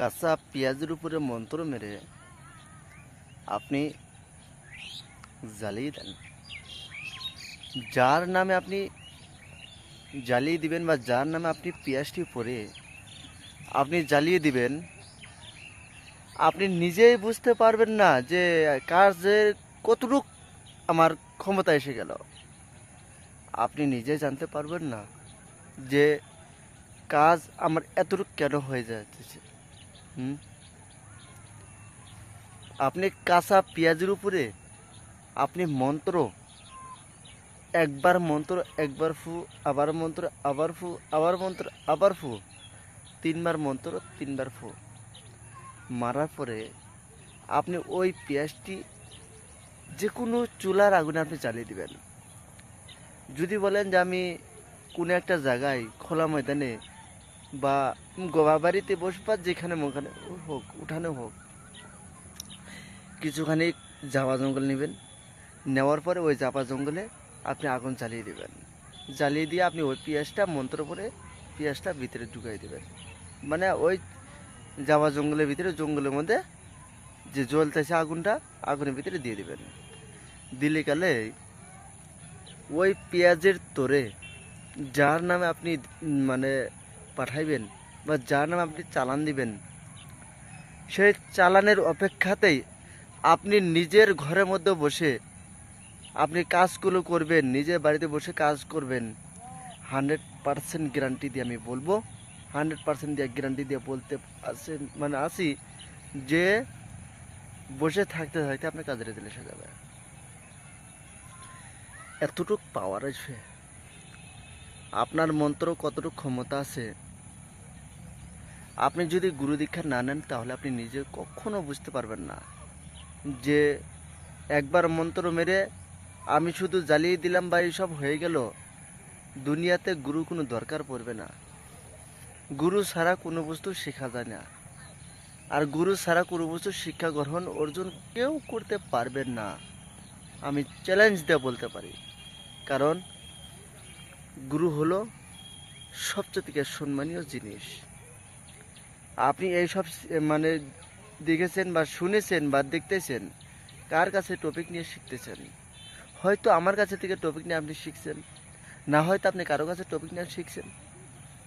কাঁচা পেঁয়াজের উপরে মন্ত্র মেরে আপনি জ্বালিয়ে দেন। যার নামে আপনি জ্বালিয়ে দিবেন বা যার নামে আপনি পেঁয়াজটি পরে আপনি জ্বালিয়ে দিবেন, আপনি নিজেই বুঝতে পারবেন না যে কাজের কতটুক আমার ক্ষমতা এসে গেল। আপনি নিজে জানতে পারবেন না যে কাজ আমার এতটুকু কেন হয়ে যাচ্ছে। আপনি কাঁচা পেঁয়াজের উপরে আপনি মন্ত্র, একবার মন্ত্র, একবার ফু, আবার মন্ত্র, আবার ফু, আবার মন্ত্র, আবার ফু, তিনবার মন্ত্র, তিনবার ফু। মারার পরে আপনি ওই পেঁয়াজটি যে কোনো চুলার আগুনে আপনি চালিয়ে দেবেন। যদি বলেন যে আমি কোনো একটা জায়গায় খোলা ময়দানে বা গোবা বাড়িতে বসবা যেখানে মোখানে হোক, উঠানে হোক, কিছুখানি জাপা জঙ্গল নেবেন। নেওয়ার পরে ওই জাপা জঙ্গলে আপনি আগুন জ্বালিয়ে দেবেন। জ্বালিয়ে দিয়ে আপনি ওই পেঁয়াজটা মন্ত্র পরে পেঁয়াজটা ভিতরে ঢুকাই দেবেন। মানে ওই জাপা জঙ্গলের ভিতরে, জঙ্গলের মধ্যে যে জ্বলতেছে আগুনটা, আগুনের ভিতরে দিয়ে দেবেন। দিলে কালে ওই পেঁয়াজের তোরে, যার নামে আপনি মানে পাঠাইবেন বা যার নামে আপনি চালান দিবেন। সেই চালানের অপেক্ষাতেই আপনি নিজের ঘরের মধ্যে বসে আপনি কাজগুলো করবেন, নিজের বাড়িতে বসে কাজ করবেন। হান্ড্রেড পারসেন্ট গ্যারান্টি দিয়ে আমি বলব, হান্ড্রেড পারসেন্ট দিয়ে গ্যারান্টি দিয়ে বলতে আসে মানে আসি যে বসে থাকতে থাকতে আপনার কাজের দিলে এসে যাবে। এতটুক পাওয়ার আছে। আপনার মন্ত্র কতটুকু ক্ষমতা আছে? আপনি যদি গুরু দীক্ষা না নেন, তাহলে আপনি নিজে কখনো বুঝতে পারবেন না যে একবার মন্ত্র মেরে আমি শুধু জ্বালিয়ে দিলাম বা এইসব হয়ে গেল, দুনিয়াতে গুরু কোনো দরকার পড়বে না। গুরু ছাড়া কোনো বস্তু শেখা যায় না। আর গুরু ছাড়া কোনো বস্তু শিক্ষা গ্রহণ, অর্জন কেউ করতে পারবেন না। আমি চ্যালেঞ্জ দিয়ে বলতে পারি। কারণ গুরু হলো সবচেয়ে থেকে সম্মানীয় জিনিস। আপনি এই সব মানে দেখেছেন বা শুনেছেন বা দেখতেছেন, কার কাছে টপিক নিয়ে শিখতেছেন? হয়তো আমার কাছে থেকে টপিক নিয়ে আপনি শিখছেন, না হয়তো আপনি কারও কাছে টপিক নিয়ে শিখছেন।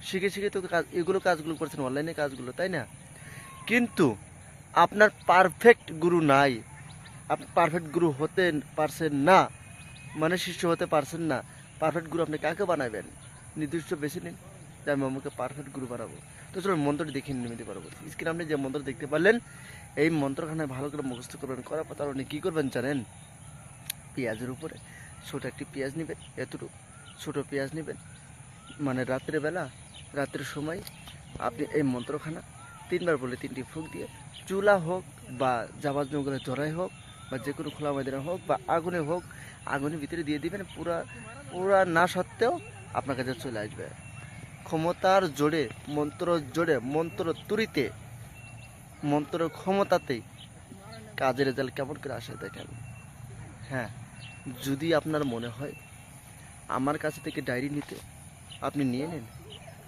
শিখে শিখে তো কাজ, এগুলো কাজগুলো করছেন অনলাইনে কাজগুলো, তাই না? কিন্তু আপনার পারফেক্ট গুরু নাই। আপনি পারফেক্ট গুরু হতে পারছেন না মানে শিষ্য হতে পারছেন না। পারফেক্ট গুরু আপনি কাকে বানাবেন? নির্দিষ্ট বেছে নিন যে আমি আমাকে পারফেক্ট গুরু বানাবো। তো চলুন মন্ত্রটি দেখে নিতে পারব। স্ক্রিনে আপনি যে মন্ত্র দেখতে পারলেন, এই মন্ত্রখানে ভালো করে মুখস্থ করবেন, করার পর আপনি কী করবেন জানেন? পেঁয়াজের উপরে ছোটো একটি পেঁয়াজ নেবেন, এতটুকু ছোটো পেঁয়াজ নেবেন। মানে রাত্রে বেলা, রাত্রের সময় আপনি এই মন্ত্রখানা তিনবার বলে তিনটি ফুক দিয়ে চুলা হোক বা জাবার জঙ্গলে জড়াই হোক বা যে কোনো খোলা ময়দানে হোক বা আগুনে হোক আগুনের ভিতরে দিয়ে দিবেন, পুরা পুরা না সত্ত্বেও আপনার কাছে চলে আসবে। ক্ষমতার জোরে, মন্ত্র জোরে, মন্ত্র তুরিতে, মন্ত্র ক্ষমতাতেই কাজের রেজাল্ট কেমন করে আসে দেখেন। হ্যাঁ যদি আপনার মনে হয় আমার কাছে থেকে ডায়েরি নিতে আপনি নিয়ে নিন।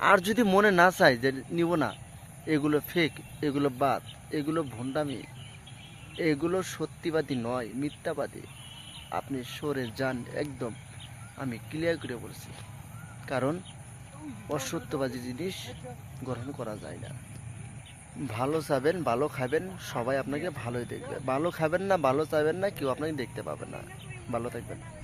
আর যদি মনে না চায় যে নিব না, এগুলো ফেক এগুলো বাদ, এগুলো ভণ্ডামি, এগুলো সত্যিবাদী নয়, মিথ্যাবাদী আপনি সরে যান, একদম। আমি ক্লিয়ার করে বলছি। কারণ, অসত্যবাদী জিনিস গ্রহণ করা যায় না। ভালো চাবেন, ভালো খাবেন, সবাই আপনাকে ভালোই দেখবে। ভালো খাবেন না, ভালো চাবেন না, কেউ আপনাকে দেখতে পাবে না। ভালো থাকবেন।